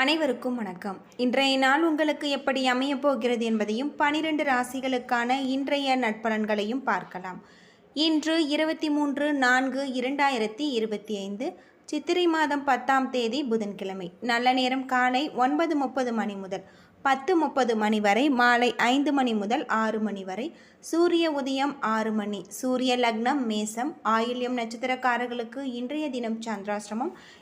அனைவருக்கும் வணக்கம். இன்றைய நாள் உங்களுக்கு எப்படி அமையப் போகிறது என்பதையும் பனிரெண்டு ராசிகளுக்கான இன்றைய நட்பலன்களையும் பார்க்கலாம். இன்று இருபத்தி மூன்று நான்கு இரண்டாயிரத்தி இருபத்தி ஐந்து சித்திரை மாதம் பத்தாம் தேதி புதன்கிழமை. நல்ல நேரம் காலை ஒன்பது முப்பது மணி முதல் பத்து முப்பது மணி வரை மாலை ஐந்து மணி முதல் ஆறு மணி வரை சூரிய உதயம் ஆறு மணி. சூரிய லக்னம் மேசம் ஆயில்யம் நட்சத்திரக்காரர்களுக்கு இன்றைய தினம் சந்திராசிரமம்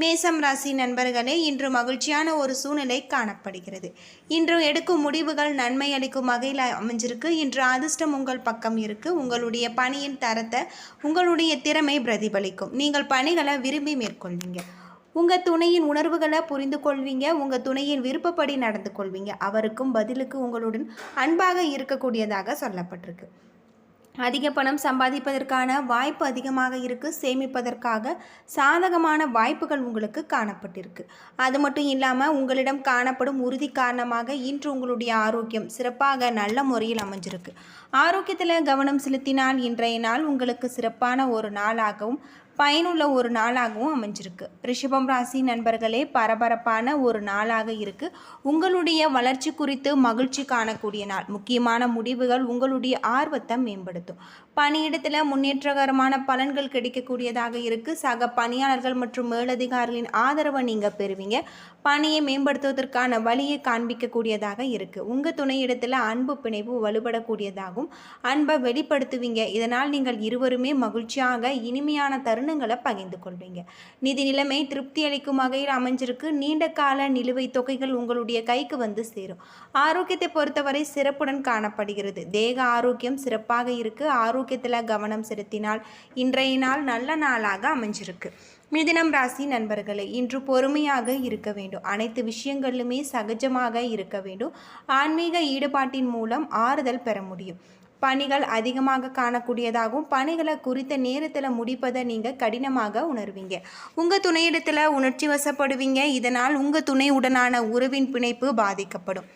மேசம் ராசி நண்பர்களே இன்று மகிழ்ச்சியான ஒரு சூழ்நிலை காணப்படுகிறது. இன்று எடுக்கும் முடிவுகள் நன்மை அளிக்கும் வகையில் அமைஞ்சிருக்கு. இன்று அதிர்ஷ்டம் உங்கள் பக்கம் இருக்கு. உங்களுடைய பணியின் தரத்தை உங்களுடைய திறமை பிரதிபலிக்கும். நீங்கள் பணிகளை விரும்பி மேற்கொள்வீங்க. உங்கள் துணையின் உணர்வுகளை புரிந்து கொள்வீங்க. உங்கள் துணையின் விருப்பப்படி நடந்து கொள்வீங்க. அவருக்கும் பதிலுக்கு உங்களுடன் அன்பாக இருக்கக்கூடியதாக சொல்லப்பட்டிருக்கு. அதிக பணம் சம்பாதிப்பதற்கான வாய்ப்பு அதிகமாக இருக்குது சேமிப்பதற்காக சாதகமான வாய்ப்புகள் உங்களுக்கு காணப்பட்டிருக்கு. அது மட்டும் இல்லாமல் உங்களிடம் காணப்படும் உறுதி காரணமாக இன்று உங்களுடைய ஆரோக்கியம் சிறப்பாக நல்ல முறையில் அமைஞ்சிருக்கு. ஆரோக்கியத்தில் கவனம் செலுத்தினால் இன்றைய நாள் உங்களுக்கு சிறப்பான ஒரு நாளாகவும் பயனுள்ள ஒரு நாளாகவும் அமைஞ்சிருக்கு. ரிஷபம் ராசி நண்பர்களே பரபரப்பான ஒரு நாளாக இருக்கு. உங்களுடைய வளர்ச்சி குறித்து மகிழ்ச்சி காணக்கூடிய நாள். முக்கியமான முடிவுகள் உங்களுடைய ஆர்வத்தை மேம்படுத்தும். பணியிடத்தில் முன்னேற்றகரமான பலன்கள் கிடைக்கக்கூடியதாக இருக்கு. சக பணியாளர்கள் மற்றும் மேலதிகாரிகளின் ஆதரவை நீங்கள் பெறுவீங்க. பணியை மேம்படுத்துவதற்கான வழியை காண்பிக்கக்கூடியதாக இருக்குது உங்கள் துணையிடத்தில் அன்பு பிணைப்பு வலுப்படக்கூடியதாகவும் அன்பை வெளிப்படுத்துவீங்க. இதனால் நீங்கள் இருவருமே மகிழ்ச்சியாக இனிமையான தருணங்களை பகிர்ந்து கொள்வீங்க. நிதி நிலைமை திருப்தி அளிக்கும் வகையில் அமைஞ்சிருக்கு. நீண்ட கால நிலுவைத் தொகைகள் உங்களுடைய கைக்கு வந்து சேரும். ஆரோக்கியத்தை பொறுத்தவரை சிறப்புடன் காணப்படுகிறது. தேக ஆரோக்கியம் சிறப்பாக இருக்குது ஆரோக்கியத்தில் கவனம் செலுத்தினால் இன்றைய நாள் நல்ல நாளாக அமைஞ்சிருக்கு. மிதினம் ராசி நண்பர்களே இன்று பொறுமையாக இருக்க வேண்டும். அனைத்து விஷயங்களிலுமே சகஜமாக இருக்க வேண்டும். ஆன்மீக ஈடுபாட்டின் மூலம் ஆறுதல் பெற முடியும். பணிகள் அதிகமாக காணக்கூடியதாகவும் பணிகளை குறித்த நேரத்தில் முடிப்பதை நீங்கள் கடினமாக உணர்வீங்க. உங்கள் துணையிடத்தில் உணர்ச்சி வசப்படுவீங்க. இதனால் உங்கள் துணையுடனான உறவின் பிணைப்பு பாதிக்கப்படும்.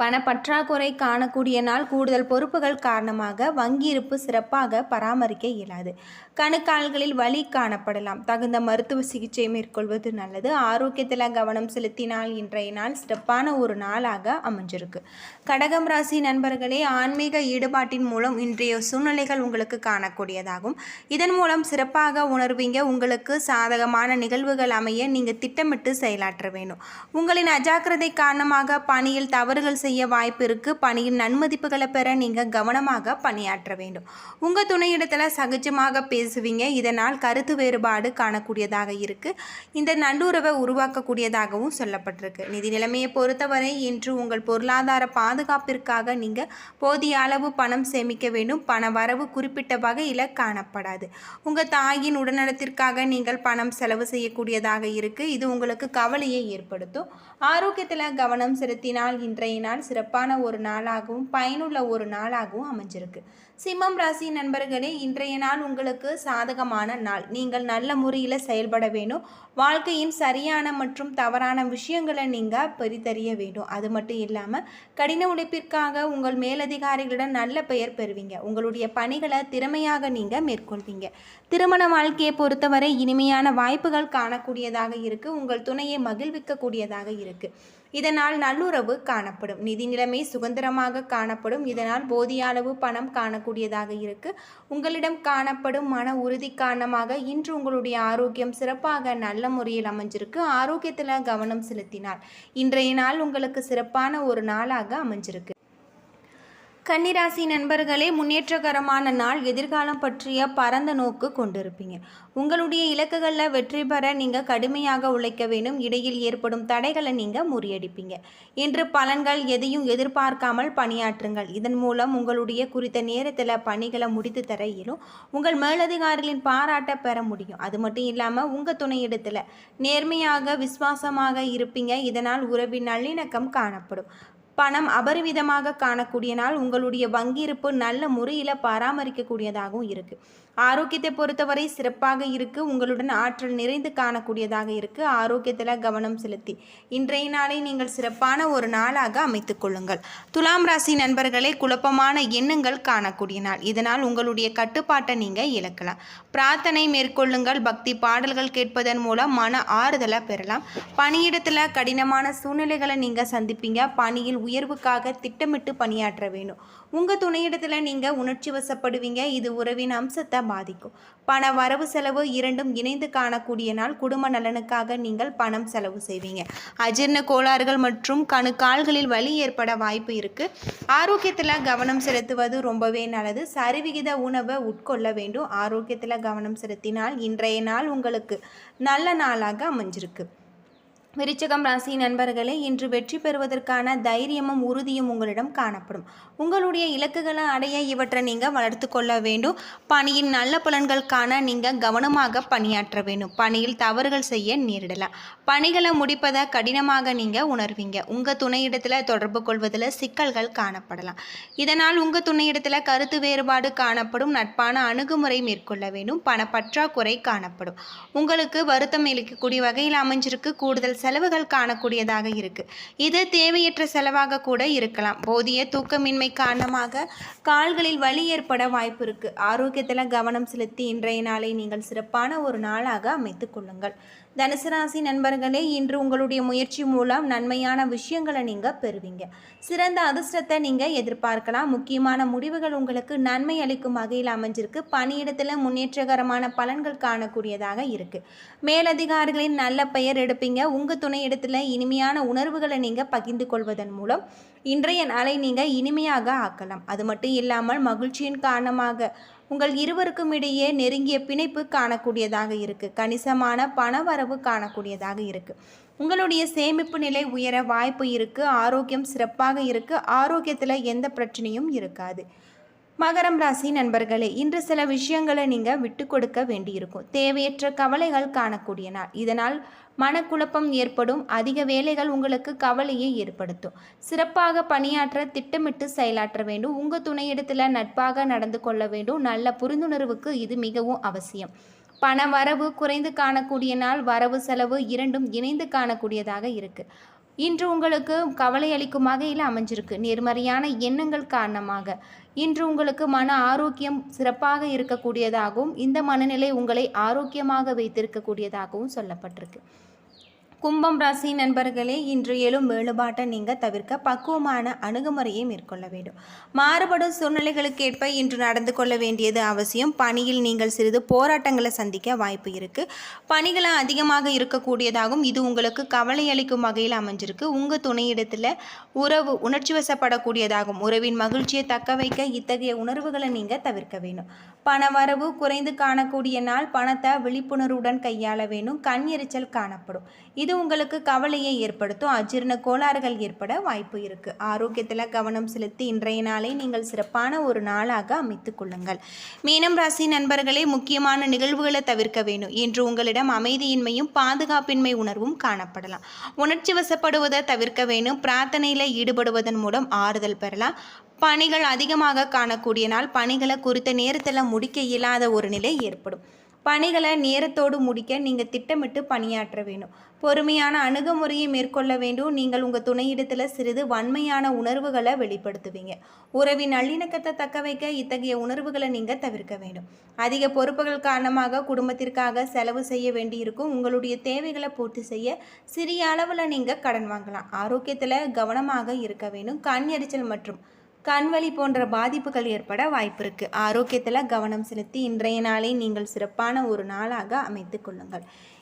பணப்பற்றாக்குறை காணக்கூடிய நாள் கூடுதல் பொறுப்புகள் காரணமாக வங்கி இருப்பு சிறப்பாக பராமரிக்க இயலாது. கணுக்கால்களில் வலி காணப்படலாம். தகுந்த மருத்துவ சிகிச்சை மேற்கொள்வது நல்லது. ஆரோக்கியத்தில் கவனம் செலுத்தினால் இன்றைய நாள் சிறப்பான ஒரு நாளாக அமைஞ்சிருக்கு. கடகம் ராசி நண்பர்களே ஆன்மீக ஈடுபாட்டின் மூலம் இன்றைய சூழ்நிலைகள் உங்களுக்கு காணக்கூடியதாகும். இதன் மூலம் சிறப்பாக உணர்வீங்க. உங்களுக்கு சாதகமான நிகழ்வுகள் அமைய நீங்கள் திட்டமிட்டு செயலாற்ற வேண்டும். உங்களின் அஜாக்கிரதை காரணமாக பணியில் தவறுகள் செய்ய வாய்ப்பு இருக்குது பணியில் நன்மதிப்புகளை பெற நீங்கள் கவனமாக பணியாற்ற வேண்டும். உங்கள் துணையிடத்தில் சகஜமாக பேசுவீங்க. இதனால் கருத்து வேறுபாடு காணக்கூடியதாக இருக்குது இந்த நல்லுறவை உருவாக்கக்கூடியதாகவும் சொல்லப்பட்டிருக்கு. நிதி நிலைமையை பொறுத்தவரை இன்று உங்கள் பொருளாதார பாதுகாப்பிற்காக நீங்கள் போதிய அளவு பணம் சேமிக்க வேண்டும். பண வரவு குறிப்பிட்ட வகையில் காணப்படாது. உங்கள் தாயின் உடல்நலத்திற்காக நீங்கள் பணம் செலவு செய்யக்கூடியதாக இருக்குது இது உங்களுக்கு கவலையை ஏற்படுத்தும். ஆரோக்கியத்தில் கவனம் செலுத்தினால் இன்றைய நாள் சிறப்பான ஒரு நாளாகவும் பயனுள்ள ஒரு நாளாகவும் அமைஞ்சிருக்கு. சிம்மம் ராசி நண்பர்களே இன்றைய நாள் உங்களுக்கு சாதகமான நாள். நீங்கள் நல்ல முறையில் செயல்பட வேணும் வாழ்க்கையின் சரியான மற்றும் தவறான விஷயங்களை நீங்கள் பிரித்தறிய வேண்டும். அது மட்டும் இல்லாமல் கடின உழைப்பிற்காக உங்கள் மேலதிகாரிகளிடம் நல்ல பெயர் பெறுவீங்க. உங்களுடைய பணிகளை திறமையாக நீங்கள் மேற்கொள்வீங்க. திருமண வாழ்க்கையை பொறுத்தவரை இனிமையான வாய்ப்புகள் காணக்கூடியதாக இருக்குது உங்கள் துணையை மகிழ்விக்கக்கூடியதாக இருக்குது இதனால் நல்லுறவு காணப்படும். நிதி நிலைமை சுதந்திரமாக காணப்படும். இதனால் போதிய அளவு பணம் காணக்கூடியதாக இருக்கு. உங்களிடம் காணப்படும் மன உறுதி காரணமாக இன்று உங்களுடைய ஆரோக்கியம் சிறப்பாக நல்ல முறையில் அமைஞ்சிருக்கு. ஆரோக்கியத்தில் கவனம் செலுத்தினால் இன்றைய நாள் உங்களுக்கு சிறப்பான ஒரு நாளாக அமைஞ்சிருக்கு. கன்னிராசி நண்பர்களே முன்னேற்றகரமான நாள் எதிர்காலம் பற்றிய பரந்த நோக்கு கொண்டிருப்பீங்க. உங்களுடைய இலக்குகளில் வெற்றி பெற நீங்கள் கடுமையாக உழைக்க வேண்டும். இடையில் ஏற்படும் தடைகளை நீங்கள் முறியடிப்பீங்க. இன்று பலன்கள் எதையும் எதிர்பார்க்காமல் பணியாற்றுங்கள். இதன் மூலம் உங்களுடைய குறித்த நேரத்தில் பணிகளை முடித்து தர இயலும். உங்கள் மேலதிகாரிகளின் பாராட்டை பெற முடியும். அது மட்டும் இல்லாமல் உங்கள் துணையிடத்தில் நேர்மையாக விசுவாசமாக இருப்பீங்க. இதனால் உறவின் நல்லிணக்கம் காணப்படும். பணம் அபரிவிதமாக காணக்கூடிய நாள் உங்களுடைய வங்கி இருப்பு நல்ல முறையில் பராமரிக்கக்கூடியதாகவும் இருக்குது ஆரோக்கியத்தை பொறுத்தவரை சிறப்பாக இருக்குது உங்களுடன் ஆற்றல் நிறைந்து காணக்கூடியதாக இருக்குது ஆரோக்கியத்தில் கவனம் செலுத்தி இன்றைய நாளை நீங்கள் சிறப்பான ஒரு நாளாக அமைத்துக் கொள்ளுங்கள். துலாம் ராசி நண்பர்களே குழப்பமான எண்ணங்கள் காணக்கூடிய நாள். இதனால் உங்களுடைய கட்டுப்பாட்டை நீங்கள் இழக்கலாம். பிரார்த்தனை மேற்கொள்ளுங்கள். பக்தி பாடல்கள் கேட்பதன் மூலம் மன ஆறுதலை பெறலாம். பணியிடத்தில் கடினமான சூழ்நிலைகளை நீங்கள் சந்திப்பீங்க. பணியில் உயர்வுக்காக திட்டமிட்டு பணியாற்ற வேணும் உங்கள் துணையிடத்தில் நீங்கள் உணர்ச்சி வசப்படுவீங்க. இது உறவின் அம்சத்தை பாதிக்கும். பண வரவு செலவு இரண்டும் இணைந்து காணக்கூடிய நாள் குடும்ப நலனுக்காக நீங்கள் பணம் செலவு செய்வீங்க. அஜீர்ண கோளாறுகள் மற்றும் கணு கால்களில் வலி ஏற்பட வாய்ப்பு இருக்குது ஆரோக்கியத்தில் கவனம் செலுத்துவது ரொம்பவே நல்லது. சரிவிகித உணவை உட்கொள்ள வேண்டும். ஆரோக்கியத்தில் கவனம் செலுத்தினால் இன்றைய நாள் உங்களுக்கு நல்ல நாளாக அமைஞ்சிருக்கு. விருச்சகம் ராசி நண்பர்களே இன்று வெற்றி பெறுவதற்கான தைரியமும் உறுதியும் உங்களிடம் காணப்படும். உங்களுடைய இலக்குகளை அடைய இவற்றை நீங்கள் வளர்த்து கொள்ள வேண்டும். பணியின் நல்ல பலன்கள் காண நீங்கள் கவனமாக பணியாற்ற வேண்டும். பணியில் தவறுகள் செய்ய நேரிடலாம். பணிகளை முடிப்பதை கடினமாக நீங்கள் உணர்வீங்க. உங்கள் துணையிடத்தில் தொடர்பு கொள்வதில் சிக்கல்கள் காணப்படலாம். இதனால் உங்கள் துணையிடத்தில் கருத்து வேறுபாடு காணப்படும். நட்பான அணுகுமுறை மேற்கொள்ள வேண்டும். பணப்பற்றாக்குறை காணப்படும். உங்களுக்கு வருத்தம் அளிக்கக்கூடிய வகையில் அமைஞ்சிருக்கு. கூடுதல் செலவுகள் காணக்கூடியதாக இருக்கு. இது தேவையற்ற செலவாக கூட இருக்கலாம். போதிய தூக்கமின்மை காரணமாக கால்களில் வலி ஏற்பட வாய்ப்பு இருக்கு. ஆரோக்கியத்தில் கவனம் செலுத்தி இன்றைய நாளை நீங்கள் சிறப்பான ஒரு நாளாக அமைத்துக் கொள்ளுங்கள். தனுசு ராசி நண்பர்களே இன்று உங்களுடைய முயற்சி மூலம் நன்மையான விஷயங்களை நீங்கள் பெறுவீங்க. சிறந்த அதிர்ஷ்டத்தை நீங்கள் எதிர்பார்க்கலாம். முக்கியமான முடிவுகள் உங்களுக்கு நன்மை அளிக்கும் வகையில் அமைஞ்சிருக்கு. பணியிடத்தில் முன்னேற்றகரமான பலன்கள் காணக்கூடியதாக இருக்குது மேலதிகாரிகளின் நல்ல பெயர் எடுப்பீங்க. உங்கள் துணையிடத்தில் இனிமையான உணர்வுகளை நீங்கள் பகிர்ந்து கொள்வதன் மூலம் இன்றைய நாளை நீங்கள் இனிமையாக ஆக்கலாம். அது மட்டும் இல்லாமல் மகிழ்ச்சியின் காரணமாக உங்கள் இருவருக்கும் இடையே நெருங்கிய பிணைப்பு காணக்கூடியதாக இருக்குது கணிசமான பணவரவு காணக்கூடியதாக இருக்குது உங்களுடைய சேமிப்பு நிலை உயர வாய்ப்பு இருக்குது ஆரோக்கியம் சிறப்பாக இருக்குது ஆரோக்கியத்தில் எந்த பிரச்சனையும் இருக்காது. மகரம் ராசி நண்பர்களே இன்று சில விஷயங்களை நீங்கள் விட்டு கொடுக்க வேண்டியிருக்கும். தேவையற்ற கவலைகள் காணக்கூடிய நாள். இதனால் மனக்குழப்பம் ஏற்படும். அதிக வேலைகள் உங்களுக்கு கவலையை ஏற்படுத்தும். சிறப்பாக பணியாற்ற திட்டமிட்டு செயலாற்ற வேண்டும். உங்கள் துணையிடத்தில் நட்பாக நடந்து கொள்ள வேண்டும். நல்ல புரிந்துணர்வுக்கு இது மிகவும் அவசியம். பண வரவு குறைந்து காணக்கூடிய நாள். வரவு செலவு இரண்டும் இணைந்து காணக்கூடியதாக இருக்குது இன்று உங்களுக்கு கவலை அளிக்கும் வகையில் அமைஞ்சிருக்கு. நேர்மறையான எண்ணங்கள் காரணமாக. இன்று உங்களுக்கு மன ஆரோக்கியம் சிறப்பாக இருக்கக்கூடியதாகவும் இந்த மனநிலை உங்களை ஆரோக்கியமாக வைத்திருக்கக்கூடியதாகவும் சொல்லப்பட்டிருக்கு. கும்பம் ராசி நண்பர்களே இன்று எழும் வேறுபாட்டை நீங்கள் தவிர்க்க பக்குவமான அணுகுமுறையை மேற்கொள்ள வேண்டும். மாறுபடும் சூழ்நிலைகளுக்கேற்ப இன்று நடந்து கொள்ள வேண்டியது அவசியம். பணியில் நீங்கள் சிறிது போராட்டங்களை சந்திக்க வாய்ப்பு இருக்குது பணிகளை அதிகமாக இருக்கக்கூடியதாகவும் இது உங்களுக்கு கவலை அளிக்கும் வகையில் அமைஞ்சிருக்கு. உங்கள் துணையிடத்தில் உறவு உணர்ச்சி வசப்படக்கூடியதாகும் உறவின் மகிழ்ச்சியை தக்க வைக்க இத்தகைய உணர்வுகளை நீங்கள் தவிர்க்க வேண்டும். பண வரவு குறைந்து காணக்கூடிய நாள் பணத்தை விழிப்புணர்வுடன் கையாள வேண்டும். கண் எரிச்சல் காணப்படும். இது இது உங்களுக்கு கவலையை ஏற்படுத்தும். அஜீர்ண கோளாறுகள் ஏற்பட வாய்ப்பு இருக்குது ஆரோக்கியத்தில் கவனம் செலுத்தி இன்றைய நாளை நீங்கள் சிறப்பான ஒரு நாளாக அமைத்துக் கொள்ளுங்கள். மீனம் ராசி நண்பர்களே முக்கியமான நிகழ்வுகளை தவிர்க்க வேண்டும். என்று உங்களிடம் அமைதியின்மையும் பாதுகாப்பின்மை உணர்வும் காணப்படலாம். உணர்ச்சி வசப்படுவதை தவிர்க்க வேண்டும். பிரார்த்தனையில் ஈடுபடுவதன் மூலம் ஆறுதல் பெறலாம். பணிகள் அதிகமாக காணக்கூடிய நாள். பணிகளை குறித்த நேரத்தில் முடிக்க இயலாத ஒரு நிலை ஏற்படும். பணிகளை நேரத்தோடு முடிக்க நீங்கள் திட்டமிட்டு பணியாற்ற வேண்டும். பொறுமையான அணுகுமுறையை மேற்கொள்ள வேண்டும். நீங்கள் உங்கள் துணையிடத்தில் சிறிது வன்மையான உணர்வுகளை வெளிப்படுத்துவீங்க. உறவின் நல்லிணக்கத்தை தக்க வைக்க இத்தகைய உணர்வுகளை நீங்கள் தவிர்க்க வேண்டும். அதிக பொறுப்புகள் காரணமாக குடும்பத்திற்காக செலவு செய்ய வேண்டியிருக்கும். உங்களுடைய தேவைகளை பூர்த்தி செய்ய சிறிய அளவில் நீங்கள் கடன் வாங்கலாம். ஆரோக்கியத்தில் கவனமாக இருக்க வேண்டும். கண் எரிச்சல் மற்றும் கண்வலி போன்ற பாதிப்புகள் ஏற்பட வாய்ப்பு இருக்குது ஆரோக்கியத்தில் கவனம் செலுத்தி இன்றைய நாளை நீங்கள் சிறப்பான ஒரு நாளாக அமைத்து கொள்ளுங்கள்.